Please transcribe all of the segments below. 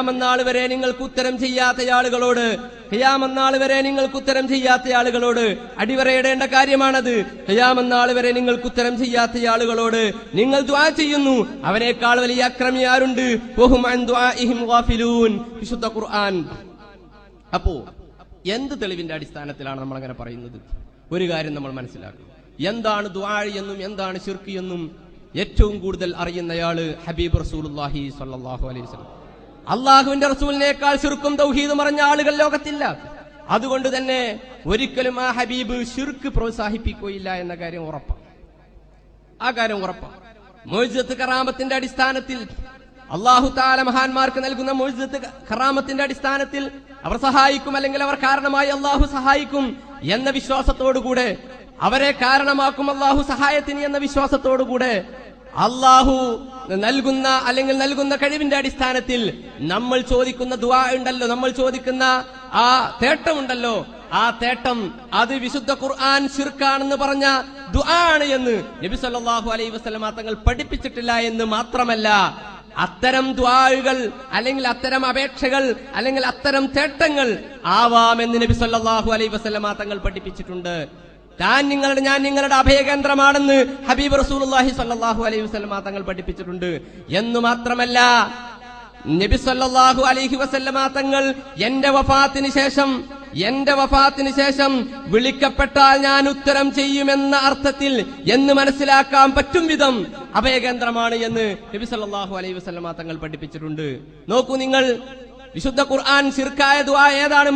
ഖിയാമന്നാൾ വരെ നിങ്ങൾക്ക് ഉത്തരം ചെയ്യാത്ത ആളുകളോട് ഖിയാമന്നാൾ വരെ നിങ്ങൾക്ക് ഉത്തരം ചെയ്യാത്ത ആളുകളോട് അടിവരയിടേണ്ട കാര്യമാണത്. ഖിയാമന്നാൾ വരെ നിങ്ങൾക്ക് ഉത്തരം ചെയ്യാത്ത ആളുകളോട് നിങ്ങൾ ദ്വാ ചെയ്യുന്നു. അവനേക്കാൾ വലിയ അക്രമി. വിശുദ്ധ ഖുർആൻ. അപ്പോ എന്ത് തെളിവിന്റെ അടിസ്ഥാനത്തിലാണ് നമ്മൾ അങ്ങനെ പറയുന്നത്? ഒരു കാര്യം നമ്മൾ മനസ്സിലാക്കും എന്താണ് ദ്വാഴി എന്നും എന്താണ് ശിർക്ക് എന്നും ഏറ്റവും കൂടുതൽ അറിയുന്നയാൾ ഹബീബ് റസൂലുള്ളാഹി സ്വല്ലല്ലാഹു അലൈഹി വസല്ലം. അള്ളാഹുവിന്റെ റസൂലിനേക്കാൾ ഷിർക്കും തൗഹീദും പറഞ്ഞ ആളുകൾ ലോകത്തില്ല. അതുകൊണ്ട് തന്നെ ഒരിക്കലും ആ ഹബീബ് ഷിർക്ക് പ്രോത്സാഹിപ്പിക്കുകയില്ല എന്ന കാര്യം ഉറപ്പാണ് ആ കാര്യം ഉറപ്പാണ് മൊയ്സത്ത് കറാമത്തിന്റെ അടിസ്ഥാനത്തിൽ അള്ളാഹു താല മഹാന്മാർക്ക് നൽകുന്ന മൊയ്സത്ത് കറാമത്തിന്റെ അടിസ്ഥാനത്തിൽ അവർ സഹായിക്കും അല്ലെങ്കിൽ അവർ കാരണമായി അള്ളാഹു സഹായിക്കും എന്ന വിശ്വാസത്തോടുകൂടെ അവരെ കാരണമാക്കും അള്ളാഹു സഹായത്തിന് എന്ന വിശ്വാസത്തോടുകൂടെ അള്ളാഹു നൽകുന്ന അല്ലെങ്കിൽ നൽകുന്ന കഴിവിന്റെ അടിസ്ഥാനത്തിൽ നമ്മൾ ചോദിക്കുന്ന ദുവാ ഉണ്ടല്ലോ നമ്മൾ ചോദിക്കുന്ന ആ തേട്ടമുണ്ടല്ലോ. ആ തേട്ടം അത് വിശുദ്ധ ഖുർആൻ ശിർക്കാണെന്ന് പറഞ്ഞ ദുആ ആണ് എന്ന് നബി സല്ലാഹു അലൈഹി വസല്ലമ തങ്ങൾ പഠിപ്പിച്ചിട്ടില്ല എന്ന് മാത്രമല്ല അത്തരം ദ്വാഴുകൾ അല്ലെങ്കിൽ അത്തരം അപേക്ഷകൾ അല്ലെങ്കിൽ അത്തരം തേട്ടങ്ങൾ ആവാമെന്ന് നബി സല്ലാഹു അലൈഹി വസല്ലമ തങ്ങൾ പഠിപ്പിച്ചിട്ടുണ്ട്. താൻ നിങ്ങളുടെ ഞാൻ നിങ്ങളുടെ അഭയകേന്ദ്രമാണെന്ന് ഹബീബ് റസൂലുള്ളാഹി സ്വല്ലല്ലാഹു അലൈഹി വസല്ലമ തങ്ങൾ പഠിപ്പിച്ചിട്ടുണ്ട്. എന്ന് മാത്രമല്ല നബി സല്ലല്ലാഹു അലൈഹി വസല്ലമ തങ്ങൾ എന്റെ വഫാത്തിന് ശേഷം എന്റെ വഫാത്തിന് ശേഷം വിളിക്കപ്പെട്ടാൽ ഞാൻ ഉത്തരം ചെയ്യുമെന്ന അർത്ഥത്തിൽ എന്ന് മനസ്സിലാക്കാൻ പറ്റും വിധം അഭയകേന്ദ്രമാണ് എന്ന് നബി സല്ലല്ലാഹു അലൈഹി വസല്ലമ തങ്ങൾ പഠിപ്പിച്ചിട്ടുണ്ട്. നോക്കൂ നിങ്ങൾ വിശുദ്ധ ഖുർആൻ ഏതാണ്?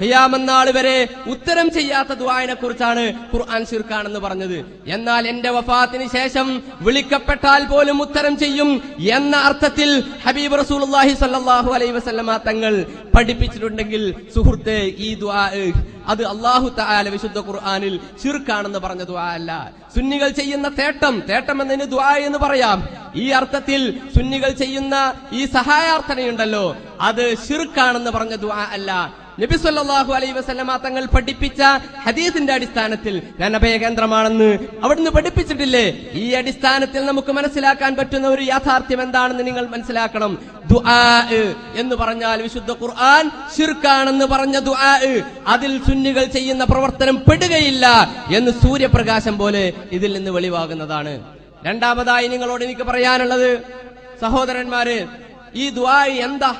ഖിയാമന്നാൾ വരെ ഉത്തരം ചെയ്യാത്ത ദുആനെ കുറിച്ചാണ് ഖുർആൻ ശിർക്കാണെന്ന് പറഞ്ഞത്. എന്നാൽ എന്റെ വഫാത്തിന് ശേഷം വിളിക്കപ്പെട്ടാൽ പോലും ഉത്തരം ചെയ്യും എന്ന അർത്ഥത്തിൽ ഹബീബ് റസൂലുള്ളാഹി സ്വല്ലല്ലാഹു അലൈഹി വസല്ലമ തങ്ങൾ പഠിപ്പിച്ചിട്ടുണ്ടെങ്കിൽ സുഹൃത്തെ ഈ ദുആ അത് അള്ളാഹു തആല വിശുദ്ധ ഖുർആനിൽ ചുരുക്കാണെന്ന് പറഞ്ഞ ദുആ അല്ല. സുന്നികൾ ചെയ്യുന്ന തേട്ടം തേട്ടം എന്നതിന് ദുആ എന്ന് പറയാം. ഈ അർത്ഥത്തിൽ സുന്നികൾ ചെയ്യുന്ന ഈ സഹായാർത്ഥനയുണ്ടല്ലോ. അത് ശിർക്കാണെന്ന് പറഞ്ഞ ദുആ അല്ല. നബി സല്ലല്ലാഹു അലൈഹി വസല്ലമ തങ്ങൾ പഠിപ്പിച്ച ഹദീസിന്റെ അടിസ്ഥാനത്തിൽ ഞാൻ അഭയകേന്ദ്രമാണെന്ന് അവിടുന്ന് പഠിപ്പിച്ചിട്ടില്ലേ? ഈ അടിസ്ഥാനത്തിൽ നമുക്ക് മനസ്സിലാക്കാൻ പറ്റുന്ന ഒരു യാഥാർത്ഥ്യം എന്താണെന്ന് നിങ്ങൾ മനസ്സിലാക്കണം. ദുആ എന്ന് പറഞ്ഞാൽ വിശുദ്ധ ഖുർആൻ ഷിർക്കാണെന്ന് പറഞ്ഞ ദുആ അതിൽ സുന്നികൾ ചെയ്യുന്ന പ്രവർത്തനം പെടുകയില്ല എന്ന് സൂര്യപ്രകാശം പോലെ ഇതിൽ നിന്ന് വെളിവാകുന്നതാണ്. രണ്ടാമതായി നിങ്ങളോട് എനിക്ക് പറയാനുള്ളത് സഹോദരന്മാര് ഈ ദുആ എന്താ?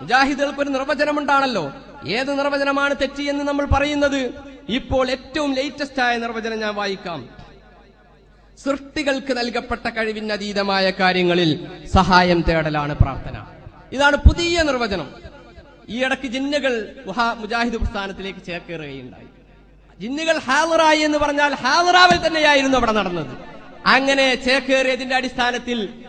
മുജാഹിദുകൾക്ക് ഒരു നിർവചനമുണ്ടാണല്ലോ. ഏത് നിർവചനമാണ് തെറ്റി എന്ന് നമ്മൾ പറയുന്നത്? ഇപ്പോൾ ഏറ്റവും ലേറ്റസ്റ്റ് ആയ നിർവചനം ഞാൻ വായിക്കാം. സൃഷ്ടികൾക്ക് നൽകപ്പെട്ട കഴിവിനതീതമായ കാര്യങ്ങളിൽ സഹായം തേടലാണ് പ്രാർത്ഥന. ഇതാണ് പുതിയ നിർവചനം. ഈ ഇടയ്ക്ക് ജിന്നുകൾ മുജാഹിദ് പ്രസ്ഥാനത്തിലേക്ക് ചേർക്കേറുകയുണ്ടായി ജിന്നുകൾ ഹാലറായി എന്ന് പറഞ്ഞാൽ ഹാലറാവിൽ തന്നെയായിരുന്നു അവിടെ നടന്നത്. അങ്ങനെ ചേക്കേറിയതിന്റെ അടിസ്ഥാനത്തിൽ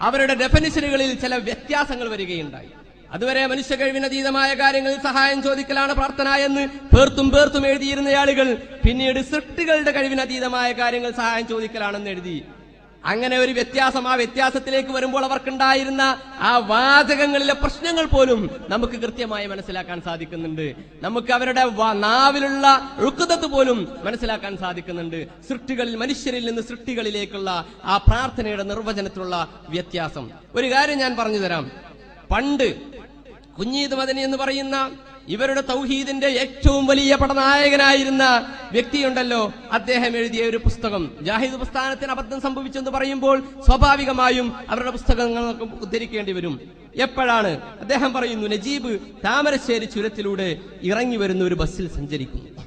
അവരുടെ ഡെഫനിഷനുകളിൽ ചില വ്യത്യാസങ്ങൾ വരികയുണ്ടായി. അതുവരെ മനുഷ്യ കഴിവിനതീതമായ കാര്യങ്ങളിൽ സഹായം ചോദിക്കലാണ് പ്രാർത്ഥന എന്ന് പേർത്തും പേർത്തും എഴുതിയിരുന്ന ആളുകൾ. പിന്നീട് സൃഷ്ടികളുടെ കഴിവിനതീതമായ കാര്യങ്ങൾ സഹായം ചോദിക്കലാണെന്ന് എഴുതി. അങ്ങനെ ഒരു വ്യത്യാസം ആ വ്യത്യാസത്തിലേക്ക് വരുമ്പോൾ അവർക്കുണ്ടായിരുന്ന ആ വാചകങ്ങളിലെ പ്രശ്നങ്ങൾ പോലും നമുക്ക് കൃത്യമായി മനസ്സിലാക്കാൻ സാധിക്കുന്നുണ്ട്. നമുക്ക് അവരുടെ നാവിലുള്ള ഒഴുക്കുതത്ത് പോലും മനസ്സിലാക്കാൻ സാധിക്കുന്നുണ്ട്. സൃഷ്ടികളിൽ മനുഷ്യരിൽ നിന്ന് സൃഷ്ടികളിലേക്കുള്ള ആ പ്രാർത്ഥനയുടെ നിർവചനത്തിലുള്ള വ്യത്യാസം. ഒരു കാര്യം ഞാൻ പറഞ്ഞു തരാം. പണ്ട് കുഞ്ഞീദ് മദനി എന്ന് പറയുന്ന ഇവരുടെ തൗഹീദിന്റെ ഏറ്റവും വലിയ പടനായകനായിരുന്ന വ്യക്തിയുണ്ടല്ലോ. അദ്ദേഹം എഴുതിയ ഒരു പുസ്തകം. ജാഹിദ് പ്രസ്ഥാനത്തിന് അബദ്ധം സംഭവിച്ചെന്ന് പറയുമ്പോൾ സ്വാഭാവികമായും അവരുടെ പുസ്തകങ്ങൾ ഉദ്ധരിക്കേണ്ടി വരും. എപ്പോഴാണ്? അദ്ദേഹം പറയുന്നു നജീബ് താമരശ്ശേരി ചുരത്തിലൂടെ ഇറങ്ങി വരുന്ന ഒരു ബസ്സിൽ സഞ്ചരിക്കുന്നു.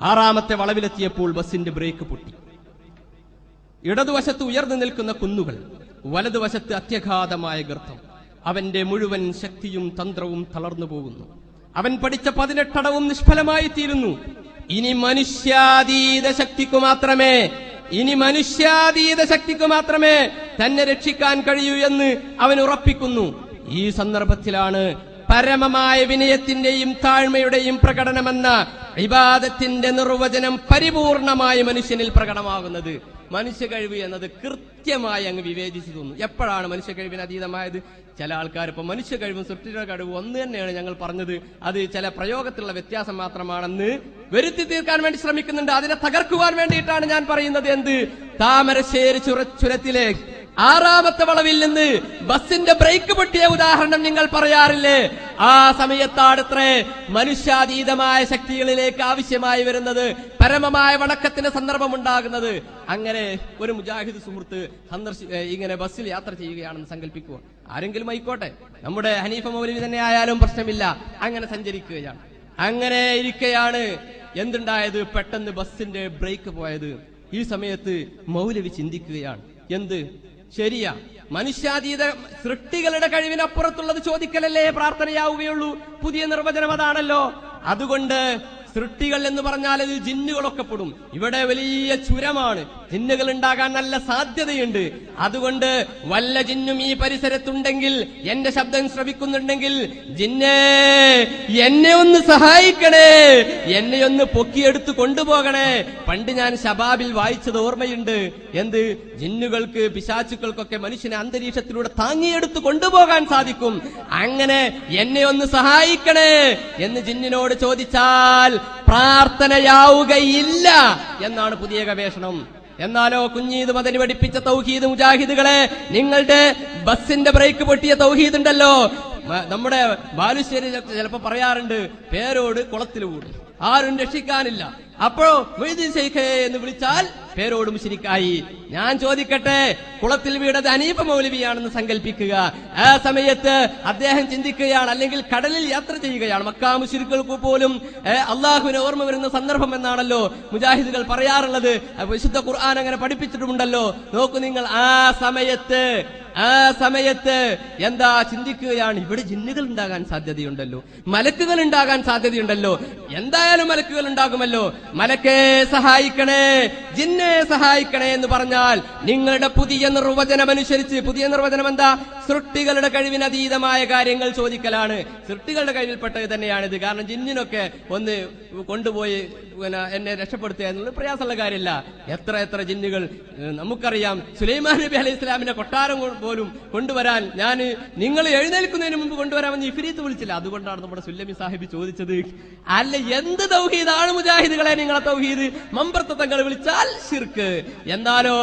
ആറാമത്തെ വളവിലെത്തിയപ്പോൾ ബസ്സിന്റെ ബ്രേക്ക് പൊട്ടി. ഇടതുവശത്ത് ഉയർന്നു നിൽക്കുന്ന കുന്നുകൾ വലതുവശത്ത് അത്യഘാതമായ ഗർത്തം. അവന്റെ മുഴുവൻ ശക്തിയും തന്ത്രവും തളർന്നു പോകുന്നു. അവൻ പഠിച്ച പതിനെട്ടടവും നിഷ്ഫലമായി തീരുന്നു ഇനി മനുഷ്യാതീത ശക്തിക്കു മാത്രമേ ഇനി മനുഷ്യാതീത ശക്തിക്കു മാത്രമേ തന്നെ രക്ഷിക്കാൻ കഴിയൂ എന്ന് അവൻ ഉറപ്പിക്കുന്നു. ഈ സന്ദർഭത്തിലാണ് പരമമായ വിനയത്തിന്റെയും താഴ്മയുടെയും പ്രകടനമെന്ന വിവാദത്തിന്റെ നിർവചനം പരിപൂർണമായി മനുഷ്യനിൽ പ്രകടമാകുന്നത്. മനുഷ്യ കഴിവ് എന്നത് കൃത്യമായി അങ്ങ് വിവേചിച്ചു തോന്നുന്നു എപ്പോഴാണ് മനുഷ്യ കഴിവിന് അതീതമായത്? ചില ആൾക്കാർ ഇപ്പൊ മനുഷ്യ കഴിവും സൃഷ്ടിയുടെ കഴിവും ഒന്ന് തന്നെയാണ് ഞങ്ങൾ പറഞ്ഞത്. അത് ചില പ്രയോഗത്തിലുള്ള വ്യത്യാസം മാത്രമാണെന്ന് വരുത്തി തീർക്കാൻ വേണ്ടി ശ്രമിക്കുന്നുണ്ട്. അതിനെ തകർക്കുവാൻ വേണ്ടിയിട്ടാണ് ഞാൻ പറയുന്നത്. എന്ത്? താമരശ്ശേരി ചുര ചുരത്തിലെ ആറാമത്തെ വളവിൽ നിന്ന് ബസിന്റെ ബ്രേക്ക് പൊട്ടിയ ഉദാഹരണം നിങ്ങൾ പറയാറില്ലേ? ആ സമയത്താണത്രേ മനുഷ്യാതീതമായ ശക്തികളിലേക്ക് ആവശ്യമായി വരുന്നത് പരമമായ വണക്കത്തിന് സന്ദർഭമുണ്ടാകുന്നത്. അങ്ങനെ ഒരു മുജാഹിദ് സുഹൃത്ത് സന്ദർശി ഇങ്ങനെ ബസ്സിൽ യാത്ര ചെയ്യുകയാണെന്ന് സങ്കല്പിക്കുക ആരെങ്കിലും ആയിക്കോട്ടെ നമ്മുടെ ഹനീഫ മൗലവി തന്നെ ആയാലും പ്രശ്നമില്ല. അങ്ങനെ സഞ്ചരിക്കുകയാണ്. അങ്ങനെ ഇരിക്കയാണ് എന്തുണ്ടായത്? പെട്ടെന്ന് ബസ്സിന്റെ ബ്രേക്ക് പോയത്. ഈ സമയത്ത് മൗലവി ചിന്തിക്കുകയാണ്. എന്ത്? ശരിയാ. മനുഷ്യാതീത സൃഷ്ടികളുടെ കഴിവിനപ്പുറത്തുള്ളത് ചോദിക്കലല്ലേ പ്രാർത്ഥനയാവുകയുള്ളൂ. പുതിയ നിർവചനം അതാണല്ലോ. അതുകൊണ്ട് സൃഷ്ടികൾ എന്ന് പറഞ്ഞാൽ അത് ജിന്നുകളൊക്കെ പെടും. ഇവിടെ വലിയ ചുരമാണ്. ജിന്നുകൾ ഉണ്ടാകാൻ നല്ല സാധ്യതയുണ്ട്. അതുകൊണ്ട് വല്ല ജിന്നും ഈ പരിസരത്തുണ്ടെങ്കിൽ എന്റെ ശബ്ദം ശ്രവിക്കുന്നുണ്ടെങ്കിൽ ജിന്നേ എന്നെ ഒന്ന് സഹായിക്കണേ. എന്നെ ഒന്ന് പൊക്കിയെടുത്ത് കൊണ്ടുപോകണേ. പണ്ട് ഞാൻ ശബാബിൽ വായിച്ചത് ഓർമ്മയുണ്ട്. എന്ത്? ജിന്നുകൾക്ക് പിശാചുക്കൾക്കൊക്കെ മനുഷ്യനെ അന്തരീക്ഷത്തിലൂടെ താങ്ങിയെടുത്ത് കൊണ്ടുപോകാൻ സാധിക്കും. അങ്ങനെ എന്നെ ഒന്ന് സഹായിക്കണേ എന്ന് ജിന്നിനോട് ചോദിച്ചാൽ പ്രാർത്ഥനയാവുകയില്ല എന്നാണ് പുതിയ ഗവേഷണം. എന്നാലോ കുഞ്ഞീത് മദനി പഠിപ്പിച്ച തൗഹീദ് മുജാഹിദുകളെ നിങ്ങളുടെ ബസിന്റെ ബ്രേക്ക് പൊട്ടിയ തൗഹീദ് ഉണ്ടല്ലോ നമ്മുടെ ബാലുശ്ശേരി ചിലപ്പോ പറയാറുണ്ട് പേരോട് കുളത്തിൽ കൂടും ആരും രക്ഷിക്കാനില്ല. അപ്പോഴോ മൊയ്തീൻ ശൈഖേ എന്ന് വിളിച്ചാൽ പേരോടും ശരിക്കായി. ഞാൻ ചോദിക്കട്ടെ കുളത്തിൽ വീണത് അനീപ മൗലവിയാണെന്ന് സങ്കല്പിക്കുക ആ സമയത്ത് അദ്ദേഹം ചിന്തിക്കുകയാണ് അല്ലെങ്കിൽ കടലിൽ യാത്ര ചെയ്യുകയാണ്. മക്കാ മുശരിക്കൾക്ക് പോലും അള്ളാഹുവിനെ ഓർമ്മ വരുന്ന സന്ദർഭം എന്നാണല്ലോ മുജാഹിദുകൾ പറയാറുള്ളത്. വിശുദ്ധ ഖുർആൻ അങ്ങനെ പഠിപ്പിച്ചിട്ടുമുണ്ടല്ലോ. നോക്കൂ നിങ്ങൾ ആ സമയത്ത് ആ സമയത്ത് എന്താ ചിന്തിക്കുകയാണ്? ഇവിടെ ജിന്നുകൾ ഉണ്ടാകാൻ സാധ്യതയുണ്ടല്ലോ. മലക്കുകൾ ഉണ്ടാകാൻ സാധ്യതയുണ്ടല്ലോ. എന്തായാലും മലക്കുകൾ ഉണ്ടാകുമല്ലോ. മലക്കേ സഹായിക്കണേ. ജിന്നെ സഹായിക്കണേ എന്ന് പറഞ്ഞാൽ നിങ്ങളുടെ പുതിയ നിർവചനം അനുസരിച്ച് പുതിയ നിർവചനം എന്താ? സൃഷ്ടികളുടെ കഴിവിനതീതമായ കാര്യങ്ങൾ ചോദിക്കലാണ്. സൃഷ്ടികളുടെ കഴിവിൽപ്പെട്ടത് തന്നെയാണിത്. കാരണം ജിന്നിനൊക്കെ ഒന്ന് കൊണ്ടുപോയി എന്നെ രക്ഷപ്പെടുത്തുക എന്നുള്ളത് പ്രയാസമുള്ള കാര്യമില്ല. എത്ര എത്ര ജിന്നുകൾ നമുക്കറിയാം സുലൈമാൻ നബി അലൈഹി ഇസ്ലാമിന്റെ കൊട്ടാരം പോലും കൊണ്ടുവരാൻ ഞാൻ നിങ്ങൾ എഴുന്നേൽക്കുന്നതിന് മുമ്പ് കൊണ്ടുവരാമെന്ന് ഇഫിരീത്ത് വിളിച്ചില്ല. അതുകൊണ്ടാണ് നമ്മുടെ സുല്ലമി സാഹിബ് ചോദിച്ചത് അല്ല എന്ത് തൗഹീദാണ് മുജാഹിദുകളെ നിങ്ങളെ തൗഹീദ്? മമ്പർത്ത തങ്ങൾ വിളിച്ചാൽ ശിർക്ക്. എന്താലോ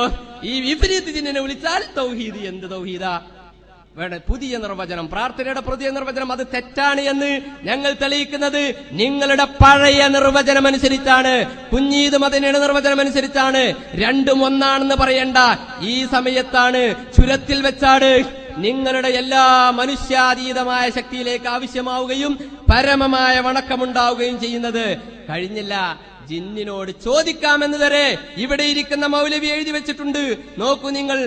ഈ വിപരീത് ജിന്നിനെ വിളിച്ചാൽ തൗഹീദ്. എന്ത് തൗഹീദാ? വേണം പുതിയ നിർവചനം പ്രാർത്ഥനയുടെ പുതിയ നിർവചനം അത് തെറ്റാണ് എന്ന് ഞങ്ങൾ തെളിയിക്കുന്നത്. നിങ്ങളുടെ പഴയ നിർവചനം അനുസരിച്ചാണ് കുഞ്ഞീത് മദനയുടെ നിർവചനം അനുസരിച്ചാണ് രണ്ടും ഒന്നാണെന്ന് പറയണ്ട. ഈ സമയത്താണ് ചുരത്തിൽ വെച്ചാണ് നിങ്ങളുടെ എല്ലാ മനുഷ്യാതീതമായ ശക്തിയിലേക്ക് ആവശ്യമാവുകയും പരമമായ വണക്കമുണ്ടാവുകയും ചെയ്യുന്നത്. കഴിഞ്ഞില്ല. ജിന്നിനോട് ചോദിക്കാമെന്ന് വരെ ഇവിടെ ഇരിക്കുന്ന മൗലവി എഴുതി വെച്ചിട്ടുണ്ട്. നോക്കൂ നിങ്ങൾ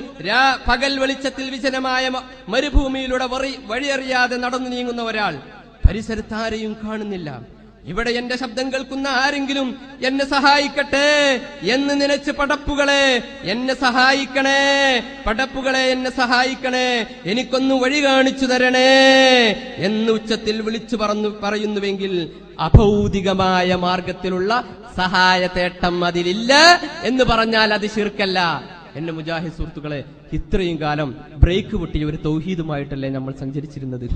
പകൽ വെളിച്ചത്തിൽ വിജനമായ മരുഭൂമിയിലൂടെ വഴിയറിയാതെ നടന്നു നീങ്ങുന്ന ഒരാൾ. പരിസരത്താരെയും കാണുന്നില്ല. ഇവിടെ എന്റെ ശബ്ദം കേൾക്കുന്ന ആരെങ്കിലും എന്നെ സഹായിക്കട്ടെ എന്ന് നിലച്ച് പടപ്പുകളെ എന്നെ സഹായിക്കണേ. പടപ്പുകളെ എന്നെ സഹായിക്കണേ. എനിക്കൊന്ന് വഴി കാണിച്ചു തരണേ എന്ന് ഉച്ചത്തിൽ വിളിച്ചു പറഞ്ഞു പറയുന്നുവെങ്കിൽ അഭൗതികമായ മാർഗത്തിലുള്ള സഹായ തേട്ടം അതിലില്ല എന്ന് പറഞ്ഞാൽ അത് ശിർക്കല്ല. എന്റെ മുജാഹിദ് സുഹൃത്തുക്കളെ ഇത്രയും കാലം ബ്രേക്ക് പൊട്ടിയ ഒരു തൗഹീദുമായിട്ടല്ലേ നമ്മൾ സഞ്ചരിച്ചിരുന്നത്?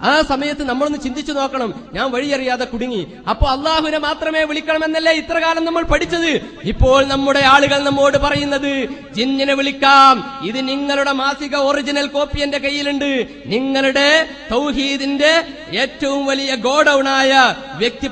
ആ സമയത്ത് നമ്മളൊന്ന് ചിന്തിച്ചു നോക്കണം. ഞാൻ വഴിയറിയാതെ കുടുങ്ങി. അപ്പൊ അള്ളാഹുവിനെ മാത്രമേ വിളിക്കണമെന്നല്ലേ ഇത്ര കാലം നമ്മൾ പഠിച്ചത്? ഇപ്പോൾ നമ്മുടെ ആളുകൾ നമ്മോട് പറയുന്നത് ജിന്നിനെ വിളിക്കാം. ഇത് നിങ്ങളുടെ മാസിക ഒറിജിനൽ കോപ്പി എന്റെ കയ്യിലുണ്ട്. നിങ്ങളുടെ തൗഹീദിന്റെ ഏറ്റവും വലിയ ഗോഡൌണായ വ്യക്തി